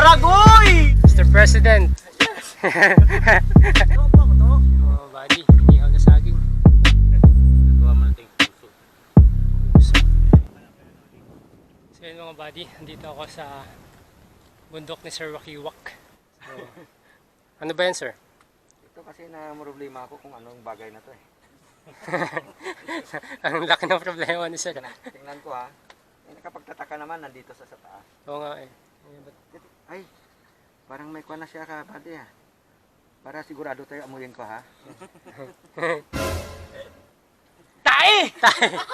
Aragoy! Mr. President. oh. So yun mga buddy, andito ako sa bundok ni Sir Wakiwak. So, ano ba yan sir? Kasi na problema ako kung anong bagay na to eh. Ang laki ng problema ni sir. Tingnan ko ha. Eh, nakapagtataka naman nandito sa sa taas. Oo nga eh. Ay, parang may kuha na siya ka, buddy ha. Para sigurado tayo amuyin ko ha. Tae!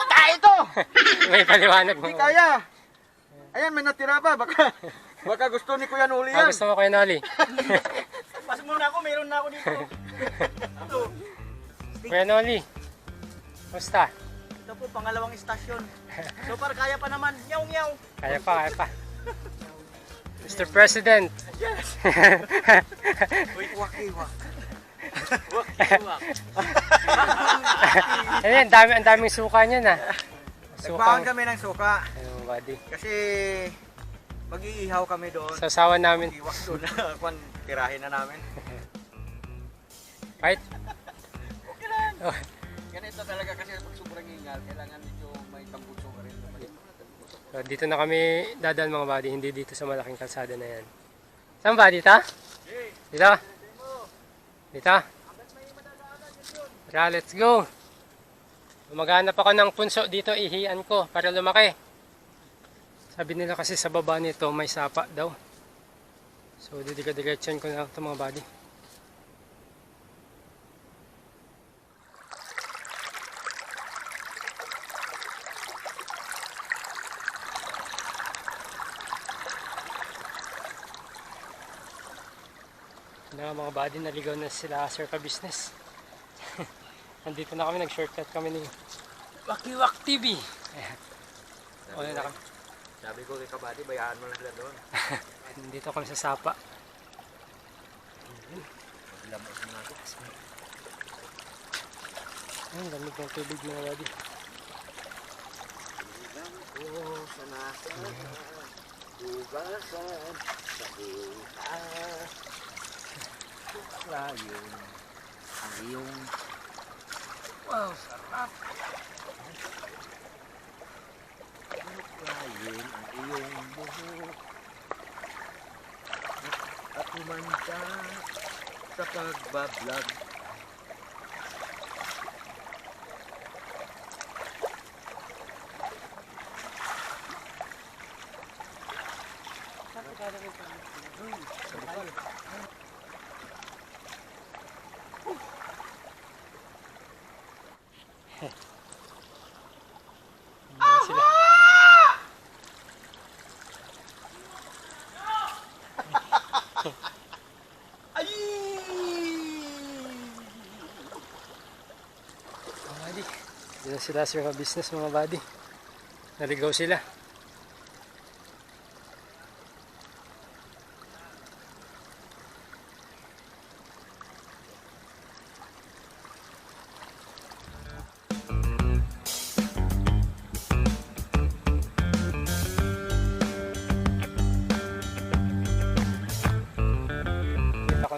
Tae to! May paliwanag mo. Hindi kaya! Ayan, may natira pa. Baka, baka gusto ni Kuya Nuli Ah, yan. gusto mo kayo Noli? Muna ako, mayroon na ako dito. Ito, Kuya Noli, Basta, ito po, pangalawang istasyon. So far, kaya pa naman. Nyaw, nyaw. kaya pa, kaya pa. Mr. President, Uy, waki, wak. ayun, dami, ang daming suka niyan ah. Nagbaon kami ng suka. Ayun, buddy. Kasi mag-iihaw kami doon. Sa asawa namin, Iwak doon na tirahin na namin. right? Ganito talaga kasi pag sobrang ingal, kailangan medyo may tambutso ka rin. So, dito na kami dadaan mga buddy, hindi dito sa malaking kalsada na yan. Saan ba? Dito? Dito? Dito? Tara, let's go! Maghanap ako ng punso dito, ihian ko para lumaki. Sabi nila kasi sa baba nito may sapa daw. So, didiga-diretson ko na ito mga buddy. na mga buddy, naligaw na sila sir ka business. Nandito na kami, nag-shortcut kami ni Wakiwak TV. Ayan. Na kami. Sabi ko kay Kabady, bayaan mo lang sila doon. Nandito kami sa Sapa. Lamos na ako. Ayun, lamig ng tubig mga buddy. Oh, sana sana. Ugasan sa bukas. Layon ang iyong Wow, sarap. Layon ang iyong buhok. At umanda sa pagbablog. Yan sila sir ka business mga buddy. Naligaw sila.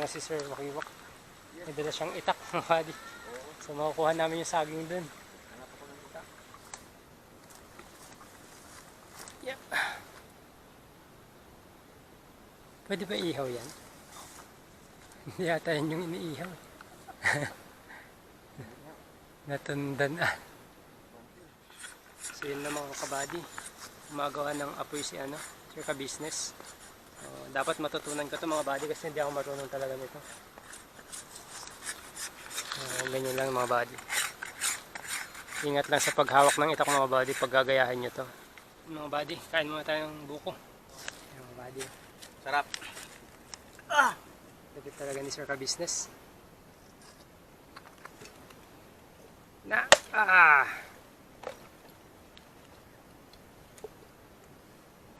Si Sir Wakiwak. May dala siyang itak mga buddy. So makukuha namin yung saging dun. Yep. Pwede ba ihaw yan? Hindi yata yan yung iniihaw. Natundan ah. So yun na mga kabady. Gumagawa ng apoy si ano, Sir ka business. So, dapat matutunan ko to mga body kasi hindi ako marunong talaga nito. Uh, ganyan lang mga body. Ingat lang sa paghawak ng itak mga body pag gagayahin nyo to. Mga body, kain muna tayo ng buko. Ayan, mga body. Sarap. Lagit talaga ni Sir ka business. Na, ah!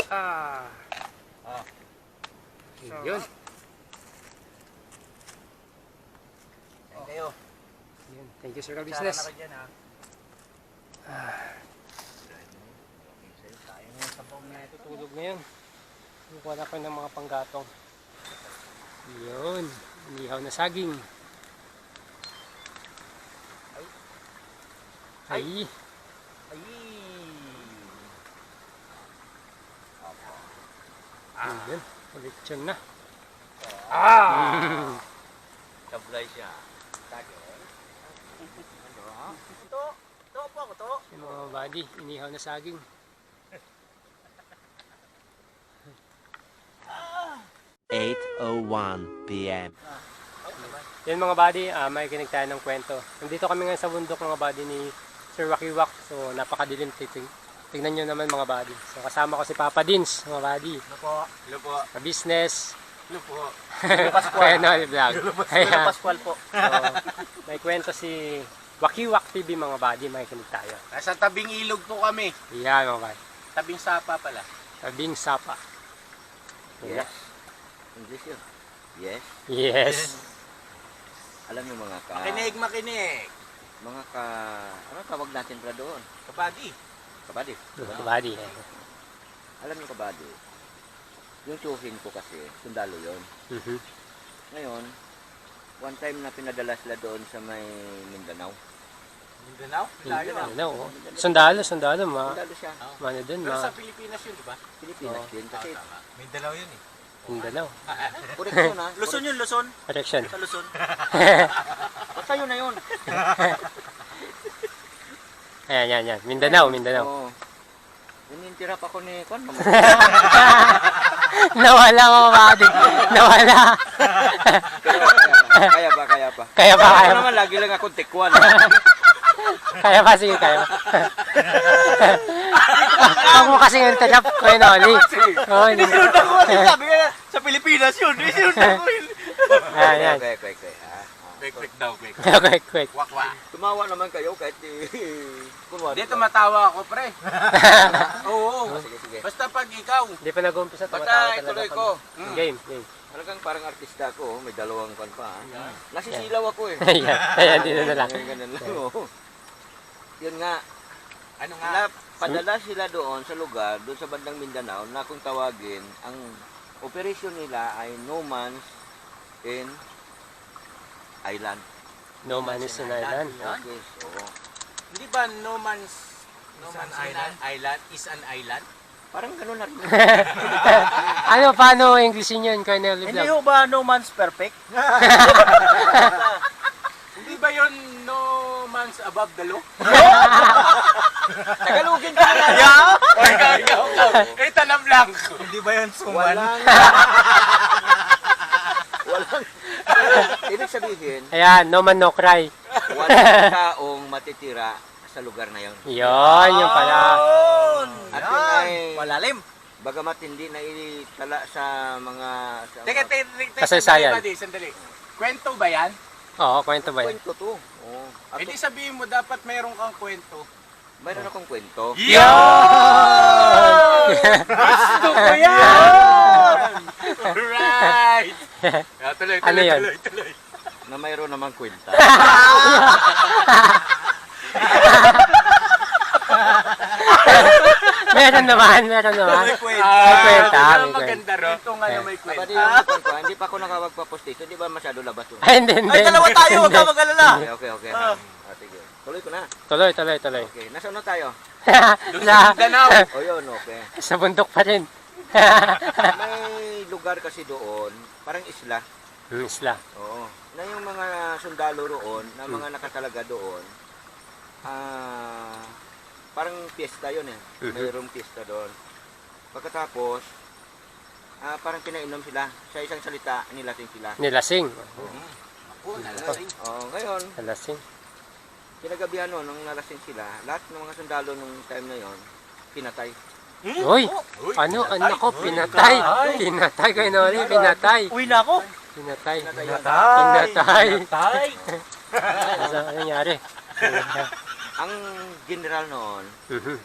Ah! Ah. Yun. Yun. Thank you, sir, Business. ka-business. ka dyan, ha? Yung sabaw na ito. Tutulog ngayon. Wala ko ng mga panggatong. Yun. Inihaw na saging. Ay. Ay! Yun. Lechon na. Ah! Sablay siya. Tagay. Ano? Ito. Ito po ako to. Yung mga body, inihaw na saging. Eight oh one p.m. Yan mga buddy, ah, may kinig tayo ng kwento. Nandito kami ngayon sa bundok mga buddy ni Sir Wakiwak. So napakadilim. Tig- Tignan nyo naman mga buddy. So kasama ko si Papa Dins mga buddy. Ano po? Ano po? Sa business. Ano po? Kaya no, vlog. Lolo Kaya, Pascual po. so, may kwento si Wakiwak TV mga buddy. May kinig tayo. Nasa tabing ilog po kami. Yan mga buddy. Tabing sapa pala. Tabing sapa. Yes. English yun. Yes. Yes. Alam niyo mga ka... Makinig, makinig. Mga ka... Ano tawag natin pala doon? Kapagi. Kabady. Mga buddy. Alam niyo kabady. Yung tsuhin ko kasi, sundalo yon. Mhm. Ngayon, one time na pinadala sila doon sa may Mindanao. Mindanao? Layo ah. Ano, oh. Sundalo, sundalo. Ma, Sundalo siya. ano dun, Pero ma, sa Pilipinas yun, di ba? Pilipinas Oo. din. Kasi, Mindanao yun eh. Mindanao. correction ha. Luzon yun, Luzon. Correction. Sa Luzon. Basta yun na yun. Ayan, yan, yan. Mindanao, Mindanao. Oo. Inintirap ako ni Kwan. Nawala mga buddy. Nawala. kaya pa, kaya pa. Kaya pa, Ako kaya pa. naman lagi lang ako tikwan. Kaya pa, sige, kaya pa. Huwag mo kasing interrupt ko yun, Oli. Oo, hindi. Sinundan ko kasi sabi nga, Pilipinas yun. Sinundan ko rin. Ayan, yan. Okay, okay, okay. Ah, ah. Quick, quick daw, quick. Okay, quick. Wak, wak. Tumawa naman kayo kahit kunwari. Hindi, tumatawa ako, pre. Oo. Ah, Sige, sige. Basta pag ikaw, Hindi pa nag-umpisa, tumatawa Basta talaga. ituloy ako. ko. Game, game. Talagang parang artista ko, may dalawang kwan pa. ah. Nasisilaw ako eh. Ayan, ayan, dito na lang. Ganun lang. oo. Yun nga, ano nga, padala sila doon sa lugar, doon sa bandang Mindanao, na kung tawagin, ang operation nila ay no man's in island. No man is an island. Okay, so, hindi ba no man's, no man's island? island is an island? parang ganun na rin. Ano, paano Englishin yun, Colonel Hindi Vlog? ho ba no man's perfect? Hindi ba yun no man's above the law? Tagalogin ka na lang. O ikaw, ikaw, ikaw. Eh, tanam lang. Hindi ba yun Walang... walang... Ibig sabihin, Ayan, no man, no cry. walang taong matitira sa lugar na yun. Yun, yung pala. At yun ay, Malalim. bagamat hindi na itala sa mga... Sa Teka, teka, teka. Kasaysayan. Sandali, sandali. Kwento ba yan? Oo, kwento ba yan? kwento to. Oh. At Hindi sabihin mo, dapat meron kang kwento. Mayroon akong kwento. Yun! Gusto ko yan! Right! Yeah, tuloy, tuloy, Ano yan? tuloy, tuloy. Na mayroon namang kwenta. meron naman, meron naman. May kwenta, Ah, may maganda ro. Ito nga na may Aba, kwento. di yung hindi pa ako nakawagpa-post dito. Di ba masyado labas yun? Ay, hindi, hindi. Ay, dalawa tayo, huwag ka mag-alala. Okay, okay, okay. Ah, sige. Tuloy ko na. Tuloy, tuloy, tuloy. Okay, nasa na tayo? sa, Danao. O yun, okay. sa bundok pa rin. May lugar kasi doon, parang isla. Hmm, Isla. Oo. Na yung mga sundalo roon, na mga nakatalaga doon, ah, parang piyesta yun eh. Mhm. Mayroong piyesta doon. Pagkatapos, ah, parang pinainom sila. Sa isang salita, nilasing sila. Nilasing. Oo, ngayon, Nilasing. Kinagabihan nun, nung nalasing sila, lahat ng mga sundalo nung time na yon pinatay. Uy, Uy, ano, pinatay. anak ko, pinatay. Pinatay kay Nori, pinatay. Uwi na ako. Pinatay. Pinatay. Pinatay. Tay. Ano nangyari? Ang general noon Mhm.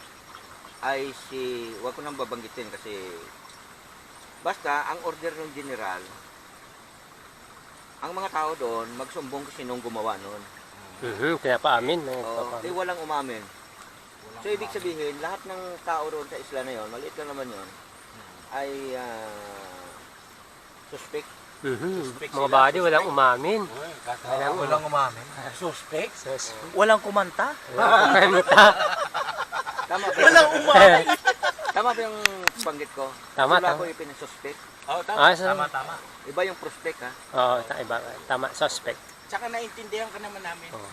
ay si, wag ko nang babanggitin kasi, basta ang order ng general, ang mga tao doon, magsumbong kung sinong gumawa noon. Mhm, pinapaamin. Oo, Pinapaamin. eh, walang umamin. So, ibig sabihin, lahat ng tao roon sa isla na yon, maliit lang naman yon, ay ah, suspect. Mhm, Mga body, walang umamin. Walang, Walang umamin. Suspect? Sus. Walang kumanta. Walang kanta. Tama ba? Walang umamin. Tama ba yung banggit ko? Tama, Wala tama. ko ipinasuspect. Oo, Ah, tama. so- tama, tama. Iba yung prospect, ha? Oo, ta- iba. Tama, suspect. Tsaka naintindihan ka naman namin. Oo.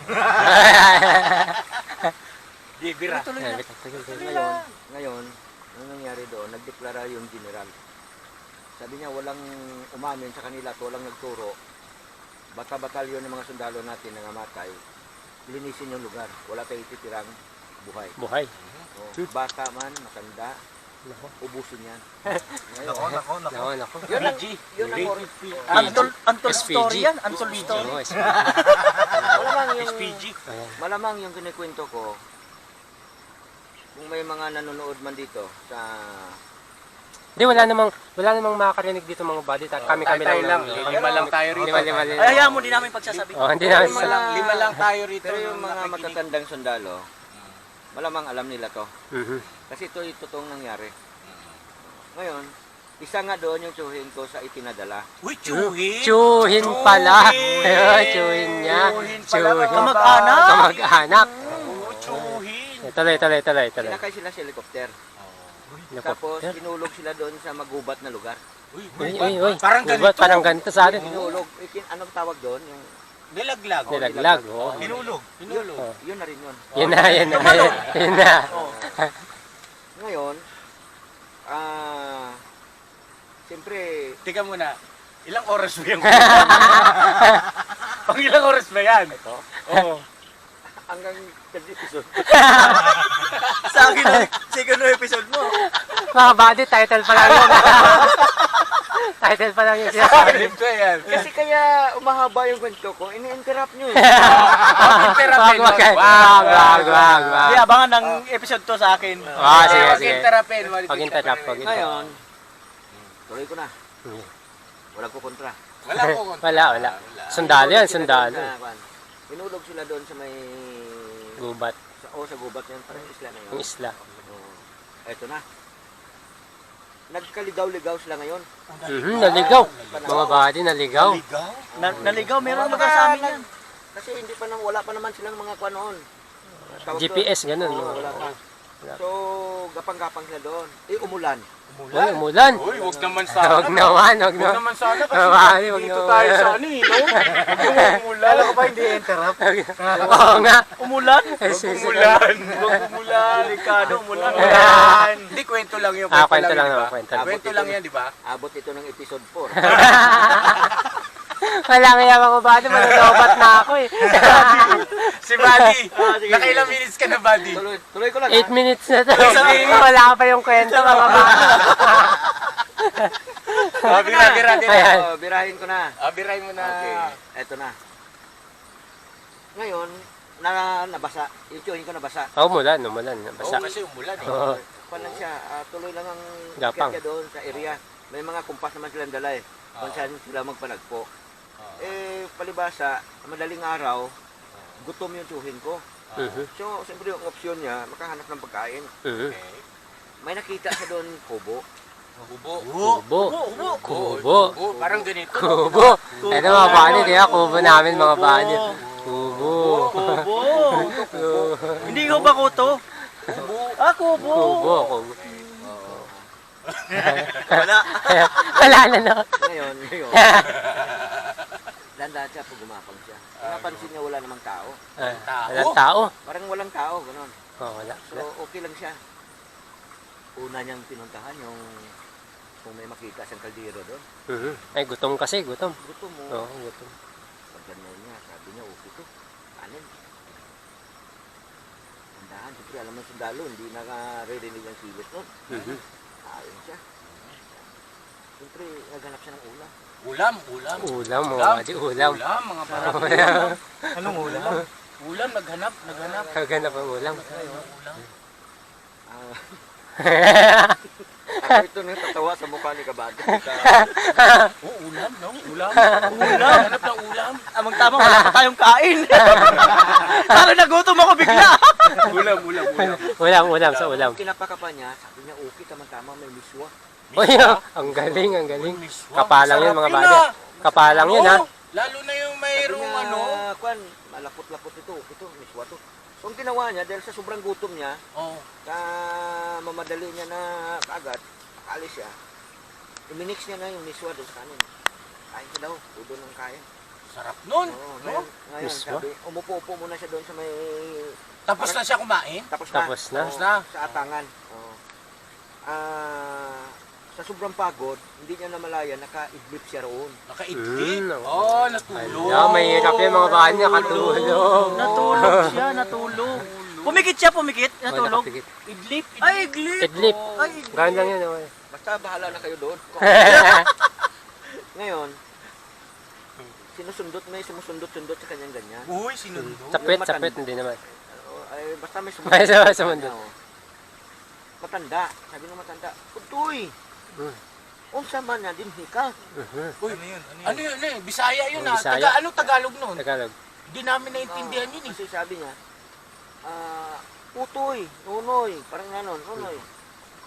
Di, bira. Ayan, tagal, tagal. Ngayon, ngayon, ang nangyari doon, nagdeklara yung general. Sabi niya, walang umamin sa kanila at walang nagturo. Bata batalyon ng mga sundalo natin na namatay, linisin yung lugar. Wala tayong titirang buhay. Buhay. O, bata man, matanda, Nako, ubusin yan. Nako, nako, nako. nako, nako. yun ang, yun ang, or, Untold, untold SPG. story yan. Untold story. SPG. malamang yung, SPG. Malamang yung kinikwento ko, kung may mga nanonood man dito sa Hindi, wala namang, wala namang makakarinig dito mga body. Ta- Kami, kami lang. lang. Lima lang tayo rito. Lima, lima, lima. Ay, hayaan mo, di namin pagsasabi. Oh, hindi na. Pero mga- Lima lang, lima lang tayo rito. Pero yung mga matatandang sundalo, malamang alam nila to. Mhm. Kasi ito yung totoong nangyari. Ngayon, isa nga doon yung tsuhin ko sa itinadala. Uy, chuhin. Chuhin pala. Chuhin. Ayun, Chuhin niya. Chuhin pala, Kamag-anak. Kamag-anak. Oo, chuhin. Eh, Tuloy, tuloy, tuloy, tuloy. Sinakay sila sa helicopter. Tapos, kinulog sila doon sa magubat na lugar. Uy, Uy, uy, uy. Parang ganito. Parang ganito sa atin. Kinulog, ikin, anong tawag doon? Yung, Nilaglag. Nilaglag. Oh. Hinulog. Hinulog. Oh. yun na rin yun. Yun na, yun na. Yun, yun na. Ngayon, ah, siyempre, Tika muna. Ilang oras ba yan? Pang ilang oras ba yan? Ito? Oo. hanggang third episode. Sa akin na, second episode mo. Mga body, title pa lang yun. title pa lang yun. Sabi ko yan. Kasi kaya umahaba yung kwento ko, ini-interrupt nyo eh. Wag, wag, wag, wag, wag, wag, Hindi, wag. abangan ng episode to sa akin. Ah, sige, sige. interrupin. Pag interrupt, pag interrupt. Ngayon, tuloy ko na. Hmm. Walang ko kontra. Wala po. Wala, wala. Sundalo yan, sundalo. sa, kwan, Inulog sila doon sa may... Gubat. Sa, oh, sa gubat yan, parang isla na yun. Yung isla. Oh, eto na. Nagkaligaw-ligaw sila ngayon. Mhm, naligaw. Mga body, naligaw. Ligaw? Na, naligaw, meron Mga mga sa amin yan. Kasi hindi pa nang wala pa naman silang mga kwan noon. Tawag. GPS, ganun. Oo, wala pa. So, gapang-gapang sila doon. Eh, umulan. Uy, umulan. Uy, huwag naman Huwag sana. naman, huwag Huwag naman. naman sana kasi huwag dito naman. tayo sa ano eh, no? Huwag umulan. Alam ko ba hindi interrupt? Oo nga. Umulan? Eh, sis- Umulan. Huwag umulan. Delikado, umulan. Umulan. Hindi, kwento lang yun. Ah, kwento lang yun, naman, lang. Kwento lang yan, di ba? Abot ito ng episode 4. Wala nga mga body, manulobat na ako eh. Si Buddy. sige, Nakailang minutes ka na, Buddy? tuloy, tuloy ko lang 8 ha. minutes na to. Wala pa yung kwento mga body. Ah, bira, bira, bira. Ayan. Oh, birahin ko na. Ah, biray mo na. Okay, eto na. Ngayon, na nabasa. Yung tiyuhin ko nabasa. Oh, umulan, umulan. Oo, Basa. kasi umulan eh. Oo. Kwan lang siya, ah, tuloy lang ang Gapang. doon sa area. May mga kumpas naman silang dala eh. Kung Oo. saan sila magpanagpo. Oo. Eh, palibasa, madaling araw, gutom yung tiyuhin ko. Mhm, So, siyempre yung option niya, makahanap ng pagkain. mhm. Okay. May nakita siya doon, kubo. Kubo. Kubo. Ubo, Kubo. Kubo. Parang ganito. Kubo. Ito mga body, di ba? Kubo namin mga body. Kubo. Kubo. Hindi ko ba kuto? Ah, kubo. Kubo. Kubo. Wala. Wala na no. Ngayon, ngayon. Dandan siya pag gumapang siya. Napansin niya wala namang tao. Ah, Walang tao. Parang walang tao, gano'n. Oh, wala. So, okay lang siya. Una niyang pinuntahan yung kung may makita siyang kaldero doon. Mhm. Ay, gutom kasi, gutom. Gusto mo. Oo, gutom. Pagkano niya, sabi niya, okay to. Kanin. Tandaan, siyempre alam mo sundalo, hindi nakaririnig ang silos nun. Mhm. Ayon siya. Siyempre, naghanap siya ng ulam. Ulam, ulam. Ulam, mga Ulam. body, ulam. Ulam, mga parang Anong ulam? Ulam, naghanap, naghanap. Kaganap ang ulam. Ulam. Ah, Ito nang tatawa sa mukha ni Kabado. Oh, ulam, no? Ulam. Ulam. Hanap ng ulam. Amang tama, wala pa tayong kain. Parang nagutom ako bigla. Ulam, ulam, ulam. ulam, ulam sa ulam. Kinapaka pa niya, sabi niya, okay, tama-tama, may miswa. Uy, ang galing, ang galing. Kapalang yun mga ah. Kapalang yun ha. Lalo na yung mayroong ano. Kwan, malapot-lapot ito, ito, miswa to. So, ang ginawa niya, dahil sa sobrang gutom niya, Oh, ka mamadali niya na kaagad, akalis siya. I-mix niya na yung miswa doon sa kanin. Kain siya daw, tudo ng kain. sarap nun. Oo, no? ngayon, ngayon Miswa? sabi, umupo-upo muna siya doon sa may... Tapos na siya kumain. Tapos na. Tapos na. Tapos na. Sa atangan. Oo. Ah, sa sobrang pagod, hindi niya namalaya, naka-idlip siya roon. Nakaidlip. Mm, Oh, natulog. Hala, mahirap yung mga bade nakatulog. Natulog siya, natulog. Pumikit siya, pumikit. Natulog. Nakapikit. Idlip. Ay, iglip. Idlip. Ay, iglip. Ganun lang yun. okay. Basta bahala na kayo doon. Ngayon, sinusundot, may sumusundot-sundot sa kanyang ganyan. Uy, sinundo. Sapit, sapit, hindi naman. Oo, ay, basta may May sumusundot. sumusundot. Oo. Matanda. Sabi ng matanda, Utoy! Hmm. Unsa man na din ka? Uy, ano yun? Ano yun? Ano yun? Bisaya yun Oh, ah. Bisaya. Taga, ano Tagalog nun? Tagalog. Hindi namin naintindihan yun eh. Kasi sabi niya, ah, Utoy, Nunoy, parang ganon, Nunoy.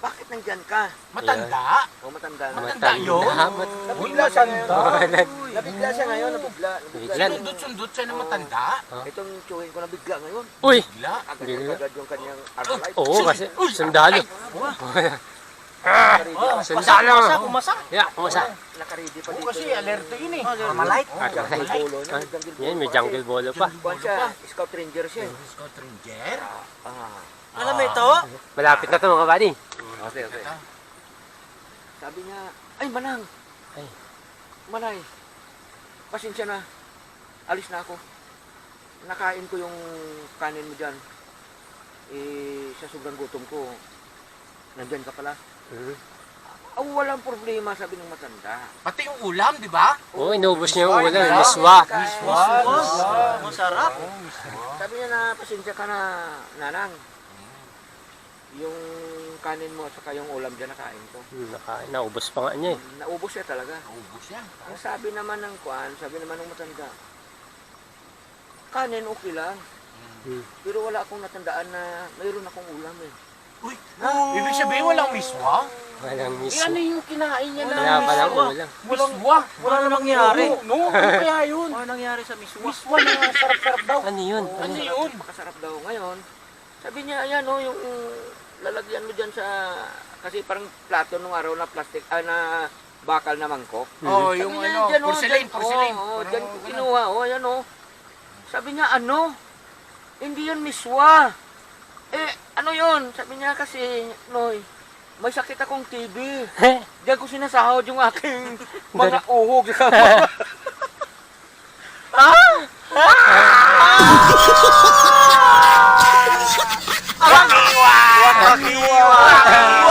Bakit nandyan ka? Matanda? O matanda na. Matanda yun? Mat- Uy, Nabigla siya matanda. ngayon. Nabigla siya ngayon, nabigla. Bigla. siya. Sundot-sundot siya ng matanda? Itong chewin ko nabigla ngayon. Uy! Bigla. Agad Bigla. agad yung kanyang armalite. Oo, kasi sundalo. Nakaredy, Oh, Sundalo. Kumasa, kumasa. Yeah, kumusta? nakaredy pa dito. kasi alerto yun eh. Ah, bolo niya, may jungle Yan, may pa jungle bolo pa. siya. Kuwan siya, scout ranger siya. eh. Scout Ranger? Ah, Alam mo ito? Malapit na to mga buddy. okay, okay. Sabi niya, ay manang. Ay. Manay. Pasensya na. Alis na ako. Nakain ko yung kanin mo dyan. Eh, sa sobrang gutom ko. Nandyan ka pala. Mhm. Oh, walang problema, sabi ng matanda. Pati yung ulam, di ba? Oo, inubos niya yung ulam. Miswa. Miswa. Masarap. Sabi niya na, pasensya ka na, nanang. Yung kanin mo at saka yung ulam dyan nakain ko. Hmm, naka- Naubos pa nga niya eh. Naubos siya talaga. Naubos yan. Ang sabi naman ng kuan, sabi naman ng matanda, kanin okay lang. Hmm. Pero wala akong natandaan na mayroon akong ulam eh. Uy, ibig sabihin walang miswa? Walang Eh, miswa. ano yung kinain niya na Wala palang miswa? ulam. Miswa? Wala na nangyari. Oo, no, ano kaya yun? Ano nangyari sa miswa? Miswa na sarap-sarap daw. Ano yun? Ano masarap- yun? Makasarap daw ngayon. Sabi niya, ayan o, yung lalagyan mo dyan sa, kasi parang plato nung araw na plastic, ah, na bakal na mangkok. Oh, Sabi yung niya, ano, dyan, oh, porcelain, porcelain. Oo, oh, Parang dyan kinuha, oh, ayan o. Sabi niya, ano? Hindi yun miswa. Eh, ano yun? Sabi niya kasi, Noy, may sakit akong TB. Diyan ko sinasahod yung aking mga uhog. Wakiwa!